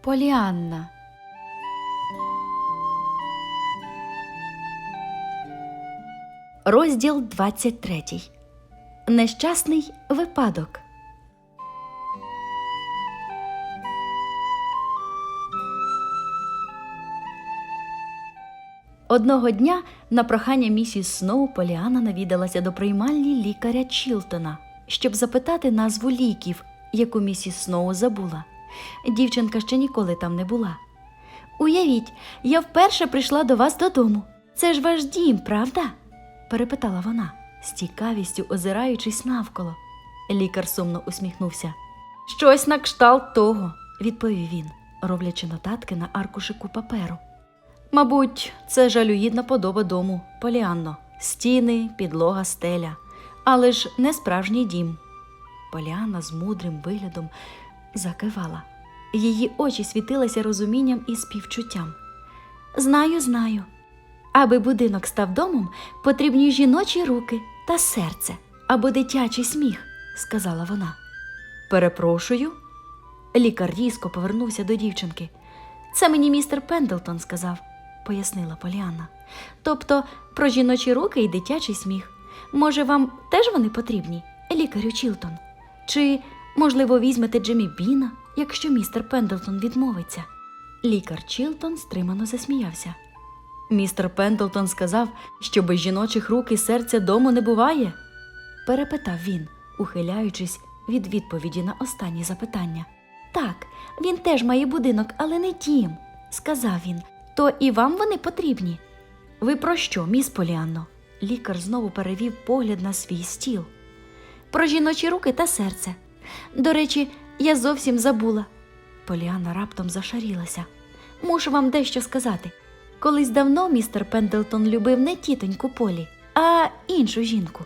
Поліанна. Розділ 23. Нещасний випадок. Одного дня на прохання місіс Сноу Поліана навідалася до приймальні лікаря Чілтона, щоб запитати назву ліків, яку місіс Сноу забула. Дівчинка ще ніколи там не була. Уявіть, я вперше прийшла до вас додому. Це ж ваш дім, правда? перепитала вона, з цікавістю озираючись навколо. Лікар сумно усміхнувся. Щось на кшталт того, відповів він, роблячи нотатки на аркушику паперу. Мабуть, це жалюгідна подоба дому, Поліанно. Стіни, підлога, стеля, але ж не справжній дім. Поліанна з мудрим виглядом закивала. Її очі світилися розумінням і співчуттям. Знаю, знаю. Аби будинок став домом, потрібні жіночі руки та серце або дитячий сміх, сказала вона. Перепрошую. Лікар різко повернувся до дівчинки. Це мені містер Пендлтон сказав, пояснила Поліанна. Тобто про жіночі руки і дитячий сміх. Може, вам теж вони потрібні, лікарю Чілтон? Чи, можливо, візьмете Джиммі Біна, якщо містер Пендлтон відмовиться? Лікар Чілтон стримано засміявся. Містер Пендлтон сказав, що без жіночих рук і серця дому не буває? перепитав він, ухиляючись від відповіді на останнє запитання. Так, він теж має будинок, але не дім, сказав він. То і вам вони потрібні. Ви про що, міс Поліанно? Лікар знову перевів погляд на свій стіл. Про жіночі руки та серце. До речі, я зовсім забула. Поліанна раптом зашарілася. Мушу вам дещо сказати. Колись давно містер Пендлтон любив не тітоньку Полі, а іншу жінку.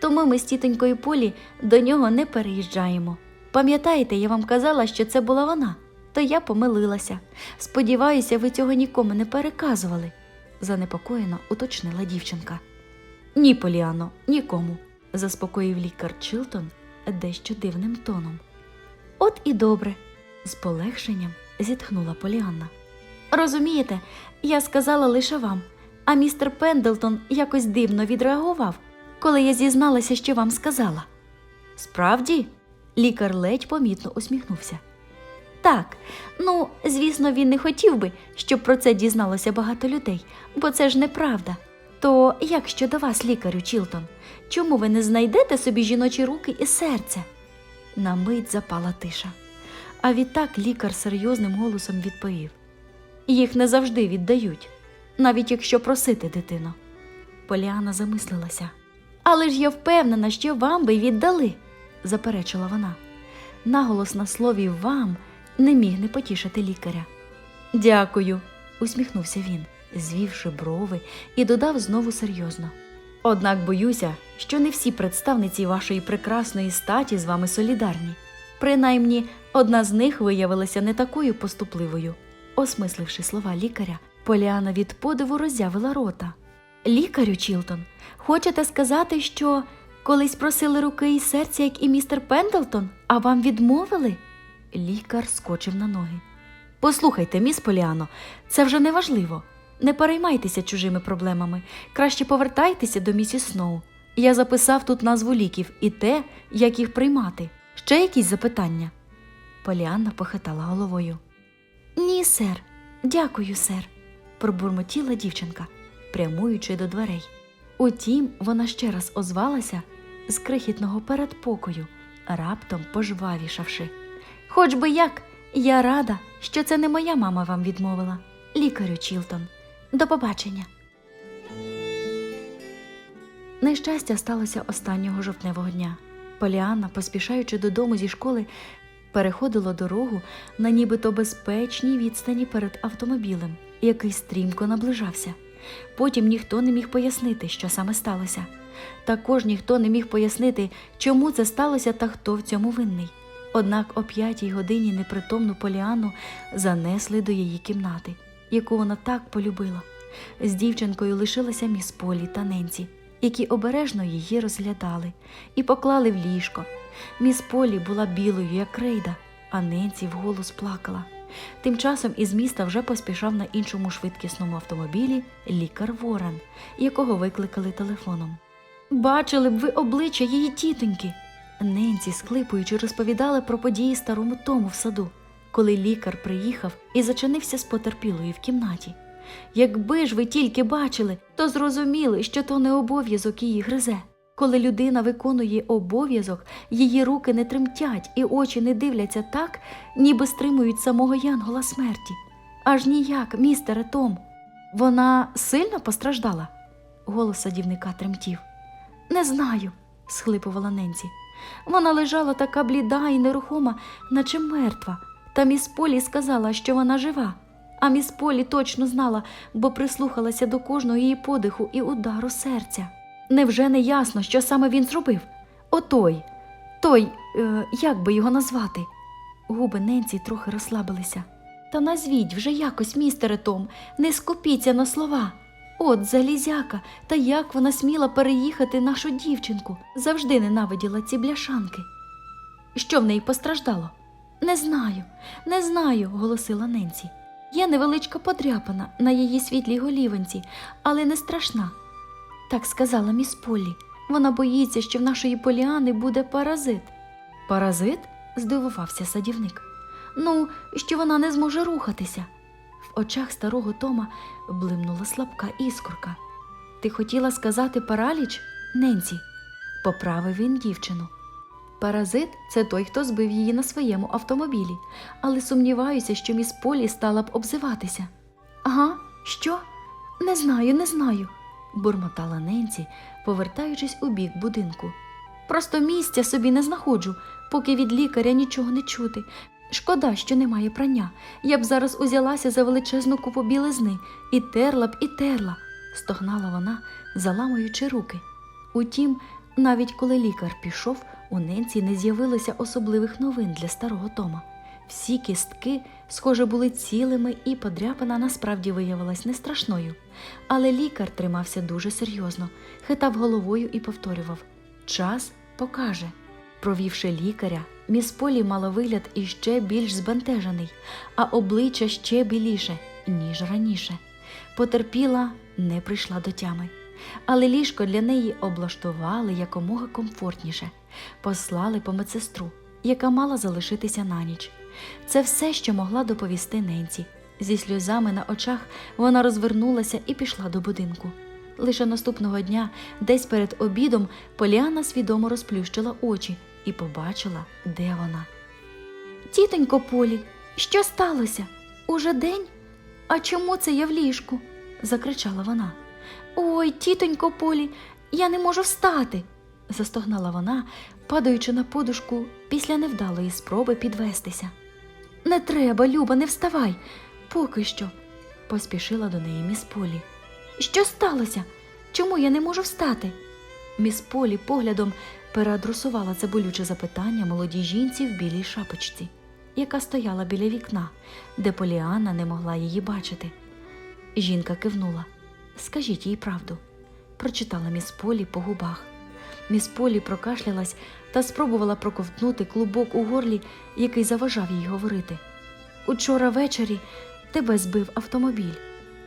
Тому ми з тітонькою Полі до нього не переїжджаємо. Пам'ятаєте, я вам казала, що це була вона, то я помилилася. Сподіваюся, ви цього нікому не переказували, занепокоєно уточнила дівчинка. Ні, Поліано, нікому, заспокоїв лікар Чилтон дещо дивним тоном. От і добре, з полегшенням зітхнула Поліанна. Розумієте, я сказала лише вам, а містер Пендлтон якось дивно відреагував, коли я зізналася, що вам сказала. Справді, лікар ледь помітно усміхнувся. Так, ну, звісно, він не хотів би, щоб про це дізналося багато людей, бо це ж неправда. То як щодо вас, лікарю Чілтон, чому ви не знайдете собі жіночі руки і серце? На мить запала тиша. А відтак лікар серйозним голосом відповів: їх не завжди віддають, навіть якщо просити дитину. Поліана замислилася. Але ж я впевнена, що вам би віддали, заперечила вона. Наголос на слові вам не міг не потішити лікаря. Дякую, усміхнувся він, звівши брови, і додав знову серйозно. Однак боюся, що не всі представниці вашої прекрасної статі з вами солідарні. Принаймні, одна з них виявилася не такою поступливою. Осмисливши слова лікаря, Поліана від подиву роззявила рота. Лікарю Чілтон, хочете сказати, що колись просили руки і серця, як і містер Пендлтон, а вам відмовили? Лікар скочив на ноги. Послухайте, міс Поліано, це вже не важливо. Не переймайтеся чужими проблемами. Краще повертайтеся до місіс Сноу. Я записав тут назву ліків і те, як їх приймати. Ще якісь запитання? Поліанна похитала головою. Ні, сер, дякую, сер, пробурмотіла дівчинка, прямуючи до дверей. Утім, вона ще раз озвалася з крихітного передпокою, раптом пожвавішавши. Хоч би як, я рада, що це не моя мама вам відмовила, лікарю Чілтон. До побачення. Нещастя сталося останнього жовтневого дня. Поліанна, поспішаючи додому зі школи, переходила дорогу на нібито безпечній відстані перед автомобілем, який стрімко наближався. Потім ніхто не міг пояснити, що саме сталося. Також ніхто не міг пояснити, чому це сталося та хто в цьому винний. Однак о п'ятій годині непритомну Поліану занесли до її кімнати, яку вона так полюбила. З дівчинкою лишилася міс Полі та Ненці, які обережно її розглядали і поклали в ліжко. Міс Полі була білою, як крейда, а Ненсі вголос плакала. Тим часом із міста вже поспішав на іншому швидкісному автомобілі лікар Ворон, якого викликали телефоном. Бачили б ви обличчя її тітоньки. Ненсі, склипуючи, розповідала про події старому тому в саду, коли лікар приїхав і зачинився з потерпілою в кімнаті. Якби ж ви тільки бачили, то зрозуміли, що то не обов'язок її гризе. Коли людина виконує обов'язок, її руки не тремтять і очі не дивляться так, ніби стримують самого Янгола смерті. Аж ніяк, містере Том. Вона сильно постраждала? Голос садівника тремтів. Не знаю, схлипувала Ненсі. Вона лежала така бліда і нерухома, наче мертва. Та міс Полі сказала, що вона жива. А міс Полі точно знала, бо прислухалася до кожного її подиху і удару серця. Невже не ясно, що саме він зробив? Отой, той, е, як би його назвати? Губи Ненсі трохи розслабилися. Та назвіть вже якось, містере Том, не скупіться на слова. От залізяка, та як вона сміла переїхати нашу дівчинку, завжди ненавиділа ці бляшанки. Що в неї постраждало? Не знаю, не знаю, голосила Ненсі. Є невеличка подряпина на її світлій голіванці, але не страшна. Так сказала міс Поллі. Вона боїться, що в нашої Поліани буде паразит. Паразит? здивувався садівник. Ну, що вона не зможе рухатися. В очах старого Тома блимнула слабка іскорка. Ти хотіла сказати параліч, Ненсі? Поправив він дівчину. Паразит це той, хто збив її на своєму автомобілі, але сумніваюся, що міс Полі стала б обзиватися. Ага, що? Не знаю, не знаю, бурмотала Ненсі, повертаючись у бік будинку. Просто місця собі не знаходжу, поки від лікаря нічого не чути. Шкода, що немає прання. Я б зараз узялася за величезну купу білизни і терла б і терла, стогнала вона, заламуючи руки. Утім, навіть коли лікар пішов, у Ненці не з'явилося особливих новин для старого Тома. Всі кістки, схоже, були цілими, і подряпина насправді виявилась не страшною. Але лікар тримався дуже серйозно, хитав головою і повторював Час покаже. Провівши лікаря, міс Полі мала вигляд іще більш збентежений, а обличчя ще біліше, ніж раніше. Потерпіла, не прийшла до тями. Але ліжко для неї облаштували якомога комфортніше, послали по медсестру, яка мала залишитися на ніч. Це все, що могла доповісти Ненці. Зі сльозами на очах вона розвернулася і пішла до будинку. Лише наступного дня, десь перед обідом, Поліана свідомо розплющила очі і побачила, де вона. Тітонько Полі, що сталося? Уже день? А чому це я в ліжку? закричала вона. Ой, тітонько Полі, я не можу встати, застогнала вона, падаючи на подушку після невдалої спроби підвестися. Не треба, Люба, не вставай, поки що, поспішила до неї міс Полі. Що сталося? Чому я не можу встати? Міс Полі поглядом переадресувала це болюче запитання молодій жінці в білій шапочці, яка стояла біля вікна, де Поліанна не могла її бачити. Жінка кивнула. Скажіть їй правду, прочитала міс Полі по губах. Міс Полі прокашлялась та спробувала проковтнути клубок у горлі, який заважав їй говорити. Учора ввечері тебе збив автомобіль,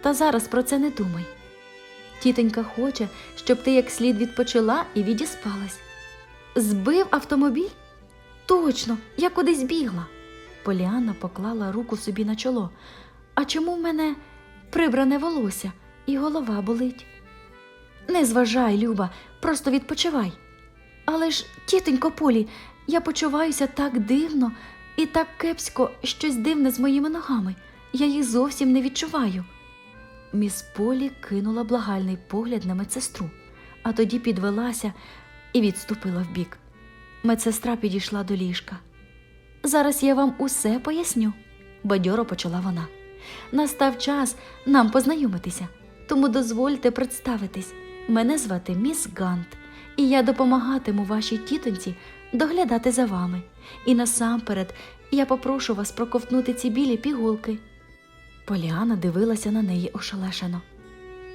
та зараз про це не думай. Тітонька хоче, щоб ти як слід відпочила і відіспалась. Збив автомобіль? Точно, я кудись бігла. Поліанна поклала руку собі на чоло. А чому в мене прибране волосся і голова болить? Не зважай, Люба, просто відпочивай. Але ж, тітонько Полі, я почуваюся так дивно і так кепсько щось дивне з моїми ногами. Я їх зовсім не відчуваю. Міс Полі кинула благальний погляд на медсестру, а тоді підвелася і відступила вбік. Медсестра підійшла до ліжка. Зараз я вам усе поясню, бадьоро почала вона. Настав час нам познайомитися, тому дозвольте представитись. Мене звати міс Гант, і я допомагатиму вашій тітоньці доглядати за вами. І насамперед я попрошу вас проковтнути ці білі пігулки. Поліана дивилася на неї ошелешено.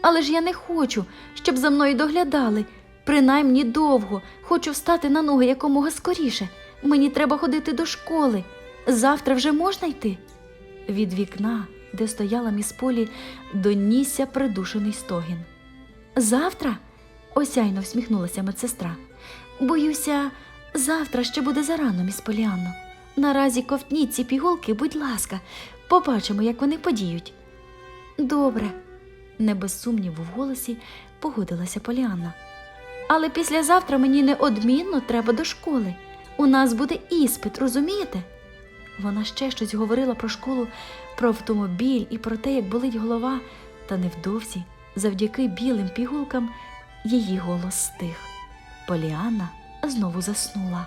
Але ж я не хочу, щоб за мною доглядали. Принаймні довго, хочу встати на ноги якомога скоріше. Мені треба ходити до школи. Завтра вже можна йти? Від вікна, де стояла міс Полі, донісся придушений стогін. Завтра? осяйно всміхнулася медсестра. Боюся, завтра ще буде зарано, міс Поліанно. Наразі ковтніть ці пігулки, будь ласка, побачимо, як вони подіють. Добре, не без сумніву в голосі погодилася Поліанна. Але післязавтра мені неодмінно треба до школи. У нас буде іспит, розумієте? Вона ще щось говорила про школу, про автомобіль і про те, як болить голова, та невдовзі, завдяки білим пігулкам, її голос стих. Поліана знову заснула.